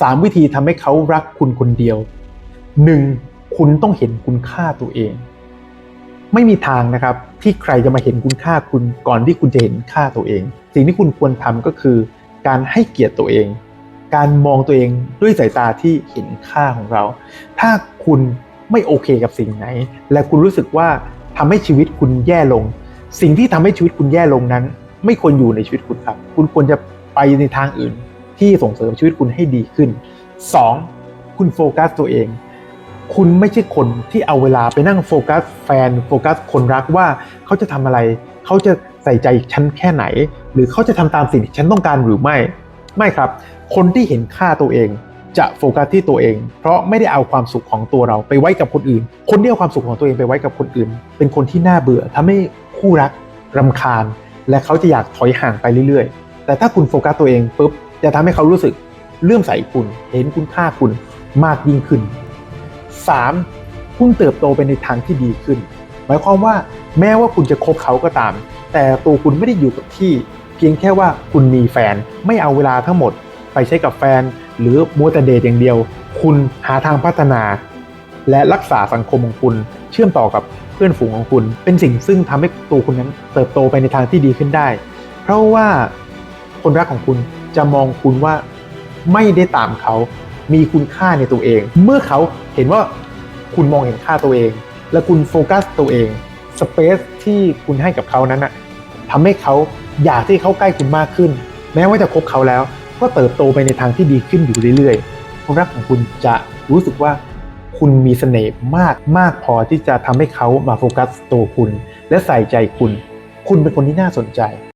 3 วิธีทำให้เขารักคุณคนเดียว 1. คุณต้องเห็นคุณค่าตัวเอง ไม่มีทางนะครับที่ใครจะมาเห็นคุณค่าคุณก่อนที่คุณจะเห็นค่าตัวเอง สิ่งที่คุณควรทำก็คือ การให้เกียรติตัวเอง การมองตัวเองด้วยสายตาที่เห็นค่าของเรา ถ้าคุณไม่โอเคกับสิ่งไหน และคุณรู้สึกว่าทำให้ชีวิตคุณแย่ลง สิ่งที่ทำให้ชีวิตคุณแย่ลงนั้น ไม่ควรอยู่ในชีวิตคุณครับ คุณควรจะไปในทางอื่น ที่ส่งเสริมชีวิตคุณให้ดีขึ้น 2. คุณโฟกัสตัวเอง คุณไม่ใช่คนที่เอาเวลาไปนั่งโฟกัสแฟนโฟกัสคนรักว่าเขาจะทำอะไร เขาจะใส่ใจฉันแค่ไหน หรือเขาจะทำตามสิ่งที่ฉันต้องการหรือไม่ ไม่ครับ คนที่เห็นค่าตัวเองจะโฟกัสที่ตัวเอง เพราะไม่ได้เอาความสุขของตัวเราไปไว้กับคนอื่น คนที่เอาความสุขของตัวเองไปไว้กับคนอื่น เป็นคนที่น่าเบื่อทำให้คู่รักรำคาญ และเขาจะอยากถอยห่างไปเรื่อยๆ แต่ถ้าคุณโฟกัสตัวเองปุ๊บ จะทำให้เขารู้สึกเลื่อมใสคุณ เห็นคุณค่าคุณมากยิ่งขึ้น 3. คุณเติบโตไปในทางที่ดีขึ้น หมายความว่าแม้ว่าคุณจะคบเขาก็ตาม แต่ตัวคุณไม่ได้อยู่กับที่ เพียงแค่ว่าคุณมีแฟนไม่เอาเวลาทั้งหมด ไปใช้กับแฟน หรือมัวแต่เดทอย่างเดียว คุณหาทางพัฒนา และรักษาสังคมของคุณ เชื่อมต่อกับเพื่อนฝูงของคุณ เป็นสิ่งซึ่งทำให้ตัวคุณนั้นเติบโตไปในทางที่ดีขึ้นได้ เพราะว่าคนรักของคุณ จะมองคุณว่าไม่ได้ตามเขามีคุณค่าในตัวเอง เมื่อเขาเห็นว่าคุณมองเห็นค่าตัวเอง และคุณโฟกัสตัวเองสเปซที่คุณให้กับเขานั้นอะทำให้เขาอยากที่เขาใกล้คุณมากขึ้น แม้ว่าจะคบเขาแล้ว ก็เติบโตไปในทางที่ดีขึ้นอยู่เรื่อยๆคนรักของคุณจะรู้สึกว่าคุณมีเสน่ห์มากมากพอที่จะทำให้เขามาโฟกัสตัวคุณ และใส่ใจคุณ คุณเป็นคนที่น่าสนใจ